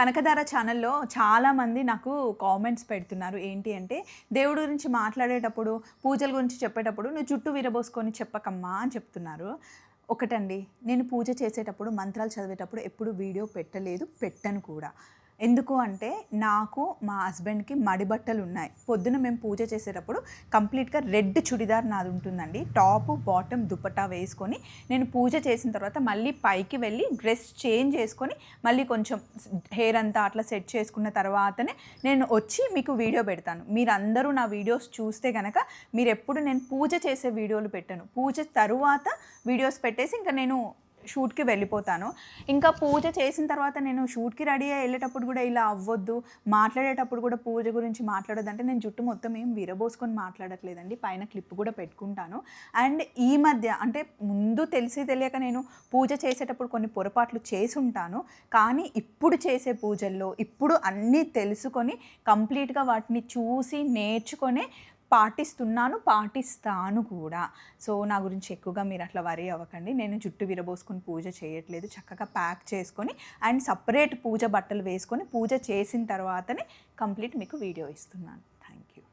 కనకధార ఛానల్లో చాలామంది నాకు కామెంట్స్ పెడుతున్నారు. ఏంటి అంటే దేవుడి గురించి మాట్లాడేటప్పుడు పూజల గురించి చెప్పేటప్పుడు నువ్వు జుట్టు విరబోసుకొని చెప్పకమ్మా అని చెప్తున్నారు. ఒకటండి నేను పూజ చేసేటప్పుడు మంత్రాలు చదివేటప్పుడు ఎప్పుడు వీడియో పెట్టలేదు పెట్టను కూడా. ఎందుకు అంటే నాకు మా హస్బెండ్కి మడి బట్టలు ఉన్నాయి. పొద్దున మేము పూజ చేసేటప్పుడు కంప్లీట్గా రెడ్ చుడిదార్ నాది ఉంటుందండి. టాప్ బాటమ్ దుపట్టా వేసుకొని నేను పూజ చేసిన తర్వాత మళ్ళీ పైకి వెళ్ళి డ్రెస్ చేంజ్ చేసుకొని మళ్ళీ కొంచెం హెయిర్ అంతా అట్లా సెట్ చేసుకున్న తర్వాతనే నేను వచ్చి మీకు వీడియో పెడతాను. మీరందరూ నా వీడియోస్ చూస్తే కనుక మీరు ఎప్పుడు నేను పూజ చేసే వీడియోలు పెట్టాను. పూజ తరువాత వీడియోస్ పెట్టేసి ఇంకా నేను షూట్కి వెళ్ళిపోతాను. ఇంకా పూజ చేసిన తర్వాత నేను షూట్కి రెడీ అయ్యి వెళ్ళేటప్పుడు కూడా ఇలా అవ్వద్దు. మాట్లాడేటప్పుడు కూడా పూజ గురించి మాట్లాడదంటే నేను జుట్టు మొత్తం ఏం విరబోసుకొని మాట్లాడట్లేదండి. పైన క్లిప్ కూడా పెట్టుకుంటాను. అండ్ ఈ మధ్య అంటే ముందు తెలిసి తెలియక నేను పూజ చేసేటప్పుడు కొన్ని పొరపాట్లు చేసి ఉంటాను. కానీ ఇప్పుడు చేసే పూజల్లో ఇప్పుడు అన్నీ తెలుసుకొని కంప్లీట్గా వాటిని చూసి నేర్చుకొని పాటిస్తున్నాను పాటిస్తాను కూడా. సో నా గురించి ఎక్కువగా మీరు అట్లా వరి అవ్వకండి. నేను జుట్టు విరబోసుకొని పూజ చేయట్లేదు. చక్కగా ప్యాక్ చేసుకొని అండ్ సపరేట్ పూజ బట్టలు వేసుకొని పూజ చేసిన తర్వాతనే కంప్లీట్ మీకు వీడియో ఇస్తున్నాను. Thank you.